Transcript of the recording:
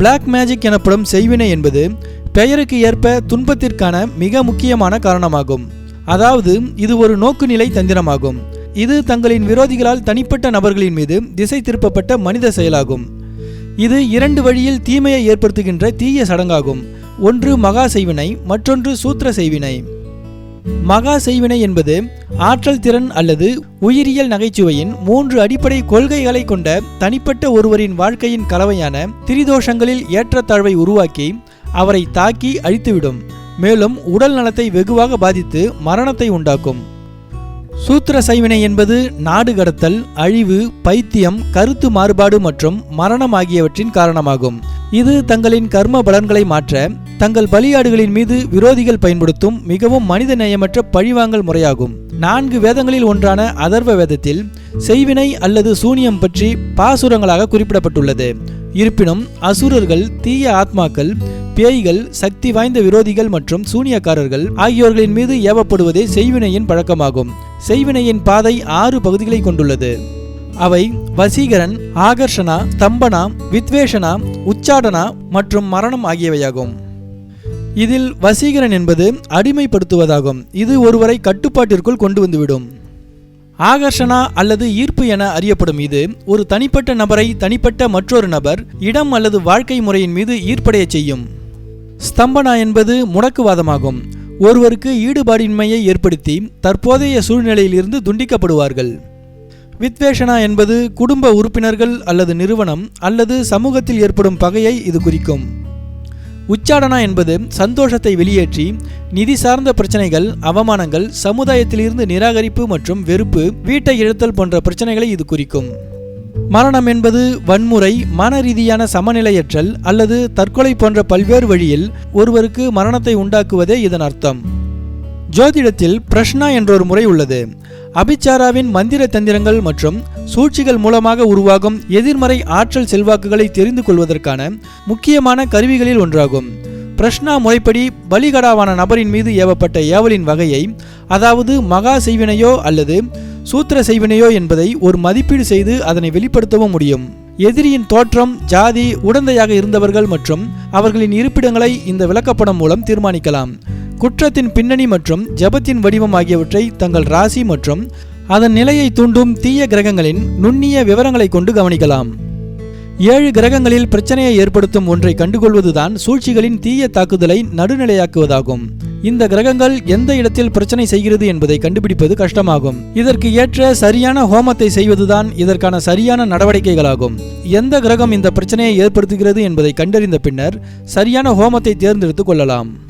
Black magic எனப்படும் செய்வினை என்பது பெயருக்கு ஏற்ப துன்பத்திற்கான மிக முக்கியமான காரணமாகும். அதாவது இது ஒரு நோக்குநிலை தந்திரமாகும். இது தங்களின் விரோதிகளால் தனிப்பட்ட நபர்களின் மீது திசை திருப்பப்பட்ட மனித செயலாகும். இது இரண்டு வழியில் தீமையை ஏற்படுத்துகின்ற தீய சடங்காகும். ஒன்று மகா செய்வினை மற்றொன்று சூத்திர செய்வினை. மகா செய்வினை என்பது ஆற்றல் திறன் அல்லது உயிரியல் நகைச்சுவையின் மூன்று அடிப்படை கொள்கைகளை கொண்ட தனிப்பட்ட ஒருவரின் வாழ்க்கையின் கலவையான திரிதோஷங்களில் ஏற்றத்தாழ்வை உருவாக்கி அவரை தாக்கி அழித்துவிடும். மேலும் உடல் நலத்தை வெகுவாக பாதித்து மரணத்தை உண்டாக்கும். சூத்திர சைவினை என்பது நாடு கடத்தல் அழிவு பைத்தியம் கருத்து மாறுபாடு மற்றும் மரணம் ஆகியவற்றின் காரணமாகும். இது தங்களின் கர்ம பலன்களை மாற்ற தங்கள் பலியாடுகளின் மீது விரோதிகள் பயன்படுத்தும் மிகவும் மனித நேயமற்ற பழிவாங்கல் முறையாகும். நான்கு வேதங்களில் ஒன்றான அதர்வ வேதத்தில் செய்வினை அல்லது சூனியம் பற்றி பாசுரங்களாக குறிப்பிடப்பட்டுள்ளது. இருப்பினும் அசுரர்கள் தீய ஆத்மாக்கள் பேய்கள் சக்தி வாய்ந்த விரோதிகள் மற்றும் சூனியக்காரர்கள் ஆகியோர்களின் மீது ஏவப்படுவதே செய்வினையின் பழக்கமாகும். செய்வினையின் பாதை ஆறு பகுதிகளை கொண்டுள்ளது. அவை வசீகரன் ஆகர்ஷணா ஸ்தம்பனா வித்வேஷனா உச்சாடனா மற்றும் மரணம் ஆகியவையாகும். இதில் வசீகரன் என்பது அடிமைப்படுத்துவதாகும். இது ஒருவரை கட்டுப்பாட்டிற்குள் கொண்டு வந்துவிடும். ஆகர்ஷணா அல்லது ஈர்ப்பு என அறியப்படும் இது ஒரு தனிப்பட்ட நபரை தனிப்பட்ட மற்றொரு நபர் இடம் அல்லது வாழ்க்கை முறையின் மீது ஈர்ப்படையச் செய்யும். ஸ்தம்பனா என்பது முடக்குவாதமாகும். ஒருவருக்கு ஈடுபாடின்மையை ஏற்படுத்தி தற்போதைய சூழ்நிலையிலிருந்து துண்டிக்கப்படுவார்கள். வித்வேஷனா என்பது குடும்ப உறுப்பினர்கள் அல்லது நிறுவனம் அல்லது சமூகத்தில் ஏற்படும் பகையை இது குறிக்கும். உச்சாடனா என்பது சந்தோஷத்தை வெளியேற்றி நிதி சார்ந்த பிரச்சனைகள் அவமானங்கள் சமுதாயத்திலிருந்து நிராகரிப்பு மற்றும் வெறுப்பு வீட்டை இழுத்தல் போன்ற பிரச்சனைகளை இது குறிக்கும். மரணம் என்பது வன்முறை மன ரீதியான சமநிலையற்றல் அல்லது தற்கொலை போன்ற பல்வேறு வழியில் ஒருவருக்கு மரணத்தை உண்டாக்குவதே இதன் அர்த்தம். ஜோதிடத்தில் பிரஷ்னா என்ற ஒரு முறை உள்ளது. அபிச்சாராவின் மந்திர தந்திரங்கள் மற்றும் சூழ்ச்சிகள் மூலமாக உருவாகும் எதிர்மறை ஆற்றல் செல்வாக்குகளை தெரிந்து கொள்வதற்கான முக்கியமான கருவிகளில் ஒன்றாகும். பிரஷ்னா முறைப்படி பலிகடாவான நபரின் மீது ஏவப்பட்ட ஏவலின் வகையை அதாவது மகா செய்வினையோ அல்லது சூத்திர செய்வினையோ என்பதை ஒரு மதிப்பீடு செய்து அதனை வெளிப்படுத்தவும் முடியும். எதிரியின் தோற்றம் ஜாதி உடந்தையாக இருந்தவர்கள் மற்றும் அவர்களின் இருப்பிடங்களை இந்த விளக்கப்படம் மூலம் தீர்மானிக்கலாம். குற்றத்தின் பின்னணி மற்றும் ஜபத்தின் வடிவம் ஆகியவற்றை தங்கள் ராசி மற்றும் அதன் நிலையை தூண்டும் தீய கிரகங்களின் நுண்ணிய விவரங்களை கொண்டு கவனிக்கலாம். ஏழு கிரகங்களில் பிரச்சனையை ஏற்படுத்தும் ஒன்றை கண்டுகொள்வதுதான் சூழ்ச்சிகளின் தீய தாக்குதலை நடுநிலையாக்குவதாகும். இந்த கிரகங்கள் எந்த இடத்தில் பிரச்சனை செய்கிறது என்பதை கண்டுபிடிப்பது கஷ்டமாகும். இதற்கு ஏற்ற சரியான ஹோமத்தை செய்வதுதான் இதற்கான சரியான நடவடிக்கைகளாகும். எந்த கிரகம் இந்த பிரச்சனையை ஏற்படுத்துகிறது என்பதை கண்டறிந்த பின்னர் சரியான ஹோமத்தை தேர்ந்தெடுத்துக் கொள்ளலாம்.